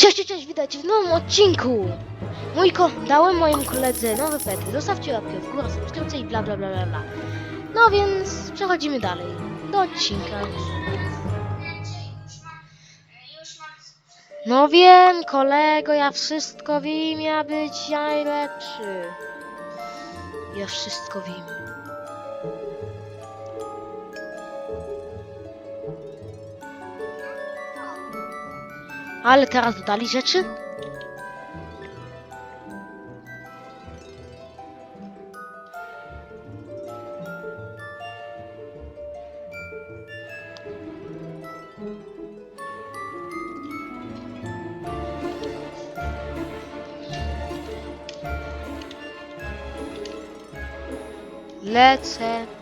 Cześć, cześć, witajcie w nowym odcinku! Mój ko dałem mojemu koledze nowe pety. Zostawcie łapkę w górę, subskrypcję i bla bla bla bla bla. No więc przechodzimy dalej do odcinka. No wiem, kolego, ja wszystko wiem, ja być najlepszy. Ja wszystko wiem. Ale teraz dodali rzeczy? Lecę.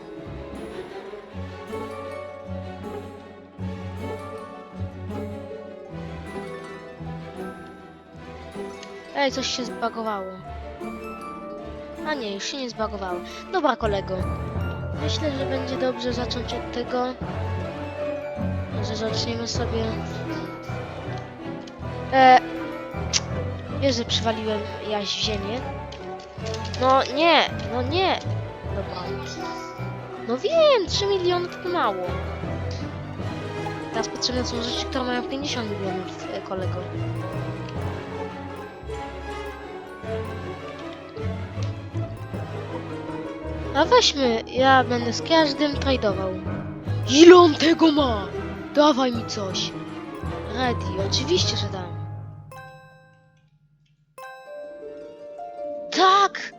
Ej, coś się zbagowało. A nie, już się nie zbagowało. Dobra, kolego. Myślę, że będzie dobrze zacząć od tego, że zaczniemy sobie... E... Wiesz, że przywaliłem jaś w ziemię? No nie, no nie. Dobra. No wiem, 3 miliony to mało. Teraz potrzebne są rzeczy, które mają 50 milionów, e, kolego. A weźmy, ja będę z każdym tradował. Ile on tego ma? Dawaj mi coś. Ready, oczywiście, że dam. Tak!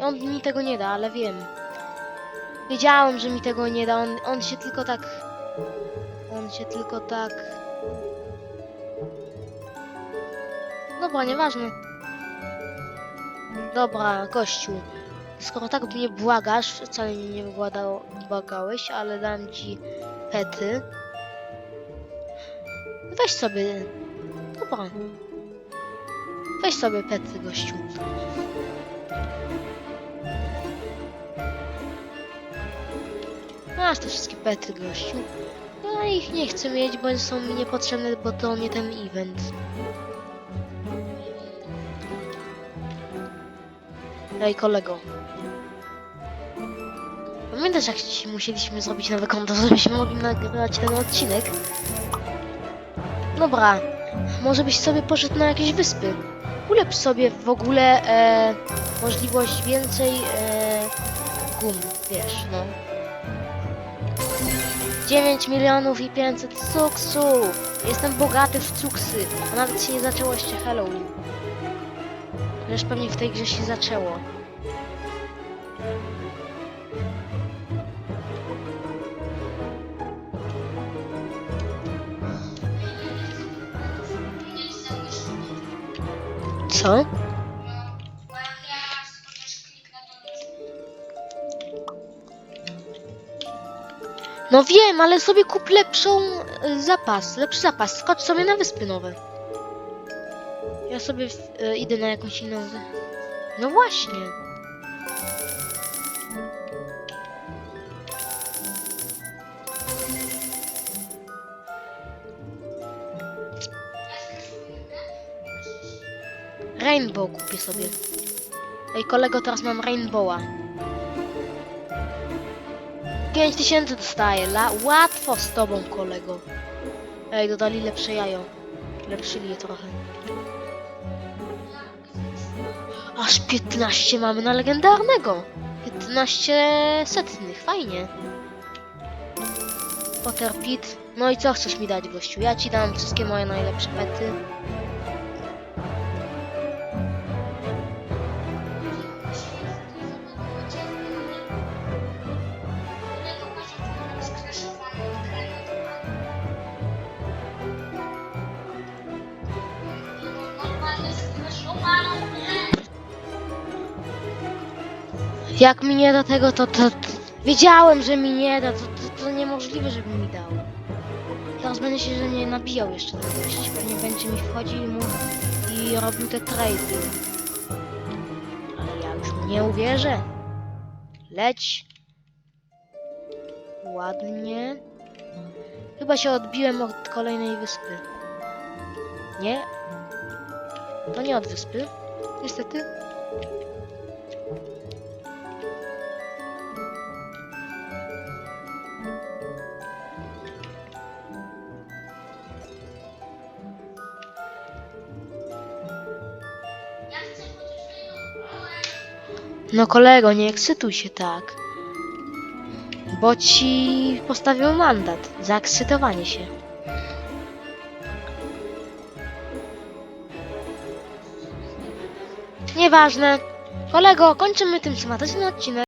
On mi tego nie da, ale wiem. Wiedziałem, że mi tego nie da, on, on się tylko tak... On się tylko tak... Dobra, nieważne. Dobra, gościu. Skoro tak mnie błagasz, wcale mnie nie błagał, błagałeś, ale dam ci pety. Weź sobie. Dobra. Weź sobie pety, gościu. Masz te wszystkie pety, gościu. Ja ich nie chcę mieć, bo są mi niepotrzebne, bo to nie ten event. Ej, kolego. Pamiętasz, jak musieliśmy zrobić nowe konto, żebyśmy mogli nagrywać ten odcinek? Dobra, może byś sobie poszedł na jakieś wyspy. Ulepsz sobie w ogóle e, możliwość więcej e, gum, wiesz, no. 9 milionów i 500 cuksów! Jestem bogaty w cuksy, a nawet się nie zaczęło jeszcze Halloween. Wiesz, pewnie w tej grze się zaczęło. Co? No wiem, ale sobie kup lepszą y, zapas, lepszy zapas. Skocz sobie na wyspy nowe. Ja sobie y, idę na jakąś inną. No właśnie. Rainbow kupię sobie. Ej, kolego, teraz mam Rainbowa. 5000 dostaję, la łatwo z tobą, kolego. Ej, dodali lepsze jajo. Lepszyli je trochę. Aż 15 mamy na legendarnego. 15 setnych, fajnie. Potter Pit. No i co chcesz mi dać, gościu? Ja ci dam wszystkie moje najlepsze pety. Jak mi nie da tego, to, to, to... Wiedziałem, że mi nie da, to, to, to niemożliwe, żeby mi dał. Teraz będę się, że nie nabijał jeszcze ten gość. Pewnie będzie mi wchodził mu i robił te trady. Ale ja już mu nie uwierzę. Leć. Ładnie. Chyba się odbiłem od kolejnej wyspy. Nie? To nie od wyspy. Niestety. No kolego, nie ekscytuj się tak. Bo ci postawią mandat za ekscytowanie się. Nieważne. Kolego, kończymy tym sympatyczny odcinek.